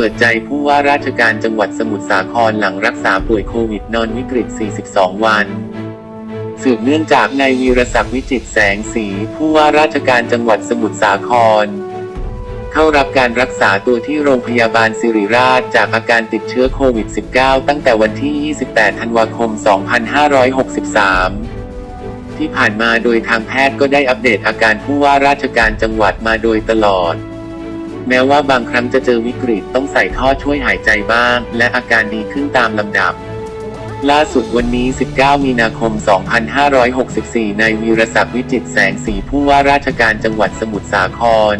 เปิดใจผู้ว่าราชการจังหวัดสมุทรสาครหลังรักษาป่วยโควิดนอนวิกฤต 42 วัน สืบเนื่องจากนายวีรศักดิ์วิจิตแสงสี ผู้ว่าราชการจังหวัดสมุทรสาคร เข้ารับการรักษาตัวที่โรงพยาบาลสิริราชจากอาการติดเชื้อโควิด -19 ตั้งแต่วันที่ 28 ธันวาคม 2563ที่ผ่านมาโดยทางแพทย์ก็ได้อัปเดตอาการผู้ว่าราชการจังหวัดมาโดยตลอด แม้ว่าบางครั้งจะเจอวิกฤตต้องใส่ท่อช่วยหายใจบ้าง และอาการดีขึ้นตามลำดับ ล่าสุดวันนี้ 19 มีนาคม 2564ในายวีรศักดิ์วิจิตแสงสีผู้ว่าราชการจังหวัดสมุทรสาคร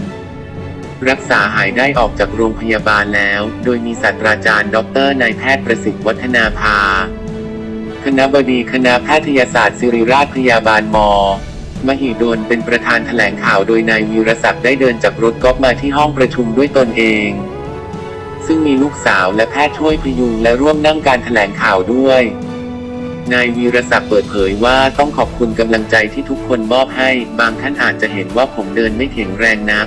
รักษาหายได้ออกจากโรงพยาบาลแล้ว โดยมีศาสตราจารย์ ดรนายแพทย์ประสิทธิ์วัฒนาภา คณบดีคณะแพทยศาสตร์ศิริราชพยาบาลม มหิดลเป็นประธานแถลงข่าวโดยนายวีรศักดิ์ได้เดินจากรถกอล์ฟมาที่ห้องประชุมด้วยตนเอง ซึ่งมีลูกสาวและแพทย์ช่วยพยุงและร่วมนั่งการแถลงข่าวด้วย นายวีรศักดิ์เปิดเผยว่าต้องขอบคุณกำลังใจที่ทุกคนมอบให้ บางท่านอาจจะเห็นว่าผมเดินไม่แข็งแรงนัก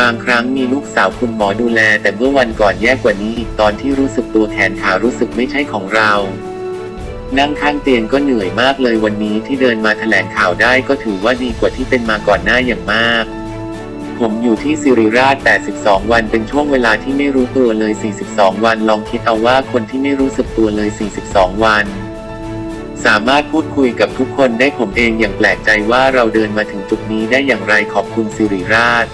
บางครั้งมีลูกสาวคุณหมอดูแล แต่เมื่อวันก่อนแย่กว่านี้อีกตอนที่รู้สึกตัวแขนขารู้สึกไม่ใช่ของเรา นั่งข้างเตียงก็เหนื่อยมากเลยวันนี้ที่เดินมาแถลงข่าวได้ก็ถือว่าดีกว่าที่เป็นมาก่อนหน้าอย่างมาก ผมอยู่ที่สิริราช 82 วันเป็นช่วงเวลาที่ไม่รู้ตัวเลย 42 วัน ลองคิดเอาว่าคนที่ไม่รู้สึกตัวเลย 42 วัน สามารถพูดคุยกับทุกคนได้ผมเองอย่างแปลกใจว่าเราเดินมาถึงจุดนี้ได้อย่างไรขอบคุณสิริราช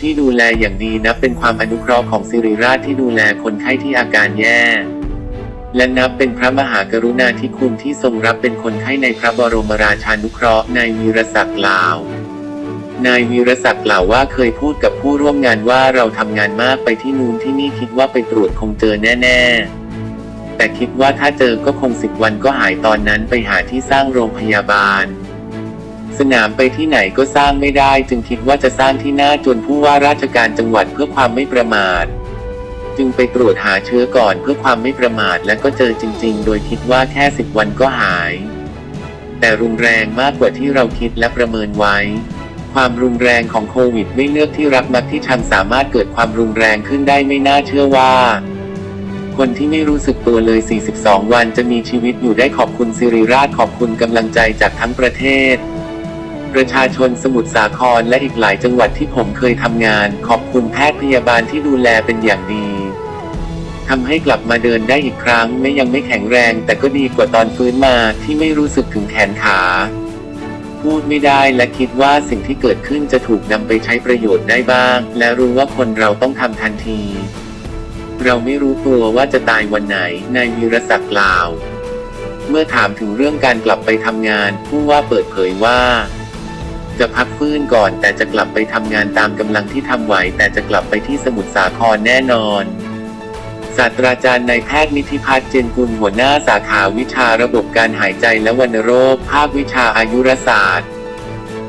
ที่ดูแลอย่างดีนับเป็นความอนุเคราะห์ของสิริราชที่ดูแลคนไข้ที่อาการแย่ และนับเป็นพระมหากรุณาธิคุณที่ทรงรับเป็นคนไข้ในพระบรมราชานุเคราะห์นายวีรศักดิ์กล่าว นายวีรศักดิ์กล่าวว่าเคยพูดกับผู้ร่วมงานว่าเราทำงานมากไปที่นู้นที่นี่คิดว่าไปตรวจคงเจอแน่ ๆ แต่คิดว่าถ้าเจอก็คงสิบวันก็หายตอนนั้นไปหาที่สร้างโรงพยาบาล สนามไปที่ไหนก็สร้างไม่ได้ จึงคิดว่าจะสร้างที่หน้าจนผู้ว่าราชการจังหวัดเพื่อความไม่ประมาท จึงไปตรวจหาเชื้อก่อนเพื่อความไม่ประมาทและก็เจอจริง ๆ โดยคิดว่าแค่สิบวันก็หาย แต่รุนแรงมากกว่าที่เราคิดและประเมินไว้ ความรุนแรงของโควิด ไม่เลือกที่รักมักที่ชังสามารถเกิดความรุนแรงขึ้นได้ไม่น่าเชื่อว่าคนที่ไม่รู้สึกตัวเลย 42 วันจะมีชีวิตอยู่ได้ขอบคุณสิริราชขอบคุณกำลังใจจากทั้งประเทศ ประชาชนสมุทรสาครและอีกหลายจังหวัดที่ผมเคยทำงาน ขอบคุณแพทย์พยาบาลที่ดูแลเป็นอย่างดี ทำให้กลับมาเดินได้อีกครั้งไม่ยังไม่แข็งแรง แต่ก็ดีกว่าตอนฟื้นมาที่ไม่รู้สึกถึงแขนขา พูดไม่ได้และคิดว่าสิ่งที่เกิดขึ้นจะถูกนำไปใช้ประโยชน์ได้บ้าง และรู้ว่าคนเราต้องทำทันที เราไม่รู้ตัวว่าจะตายวันไหน นายวีรศักดิ์กล่าว เมื่อถามถึงเรื่องการกลับไปทำงาน ผู้ว่าเปิดเผยว่าจะพักฟื้นก่อนแต่จะกลับไปทำงานตามกำลังที่ทำไหวแต่จะกลับไปที่สมุทรสาครแน่นอน ศาสตราจารย์นายแพทย์นิธิพัฒน์เจนกุลหัวหน้าสาขาวิชาระบบการหายใจและวัณโรค ภาควิชาอายุรศาสตร์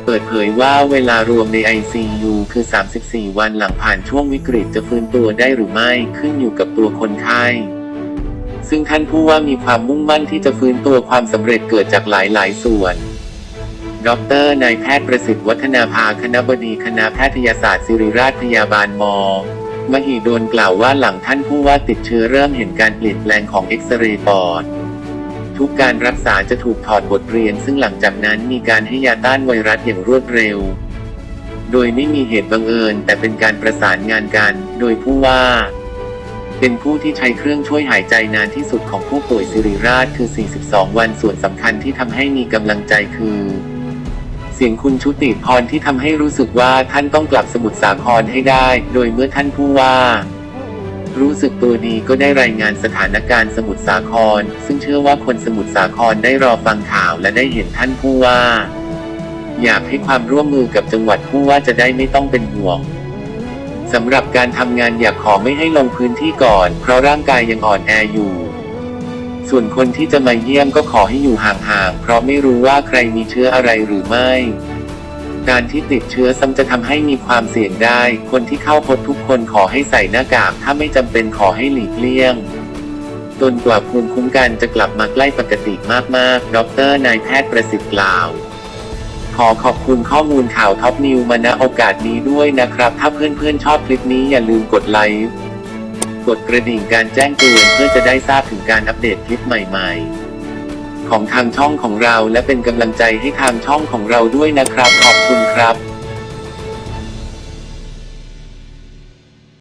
เปิดเผยว่าเวลารวมใน ICU คือ 34 วันหลังผ่านช่วงวิกฤตจะฟื้นตัวได้หรือไม่ขึ้นอยู่กับตัวคนไข้ซึ่งท่านผู้ว่ามีความมุ่งมั่นที่จะฟื้นตัวความสำเร็จเกิดจากหลาย ๆ ส่วน ดรนายแพทย์ประสิทธิ์วัฒนาภาคณบดีคณะแพทยศาสตร์ศิริราชพยาบาลม มหิดลกล่าวว่าหลังท่านผู้ว่าติดเชื้อเริ่มเห็นการเปลี่ยนแปลงของเอ็กซเรย์ปอด ทุกการรักษาจะถูกถอดบทเรียน ซึ่งหลังจากนั้นมีการให้ยาต้านไวรัสอย่างรวดเร็ว โดยไม่มีเหตุบังเอิญ แต่เป็นการประสานงานกัน โดยผู้ว่า เป็นผู้ที่ใช้เครื่องช่วยหายใจนานที่สุดของผู้ป่วยสิริราชคือ 42 วันส่วนสำคัญที่ทำให้มีกำลังใจคือ เสียงคุณชุติพรที่ทำให้รู้สึกว่าท่านต้องกลับสมุทรสาครให้ได้ โดยเมื่อท่านผู้ว่า รู้สึกตัวดีก็ได้รายงานสถานการณ์สมุทรสาคร ซึ่งเชื่อว่าคนสมุทรสาครได้รอฟังข่าวและได้เห็นท่านผู้ว่า อยากให้ความร่วมมือกับจังหวัดผู้ว่าจะได้ไม่ต้องเป็นห่วงสำหรับการทำงานอยากขอไม่ให้ลงพื้นที่ก่อน เพราะร่างกายยังอ่อนแออยู่ ส่วนคนที่จะมาเยี่ยมก็ขอให้อยู่ห่างๆ เพราะไม่รู้ว่าใครมีเชื้ออะไรหรือไม่ การที่ติดเชื้อซ้ำจะทำให้มีความเสี่ยงได้ คนที่เข้าพบทุกคนขอให้ใส่หน้ากาก ถ้าไม่จำเป็นขอให้หลีกเลี่ยงจนกว่าภูมิคุ้มกันจะกลับมาใกล้ปกติมากๆ ดรนายแพทย์ประสิทธิ์กล่าว ขอขอบคุณข้อมูลข่าวท็อปนิวมาณโอกาสนี้ด้วยนะครับ ถ้าเพื่อนๆชอบคลิปนี้อย่าลืมกดไลค์ กดกระดิ่งการแจ้งเตือนเพื่อจะได้ทราบถึงการอัปเดตคลิปใหม่ๆ ของทางช่องของเราและเป็นกำลังใจให้ทางช่องของเราด้วยนะครับ ขอบคุณครับ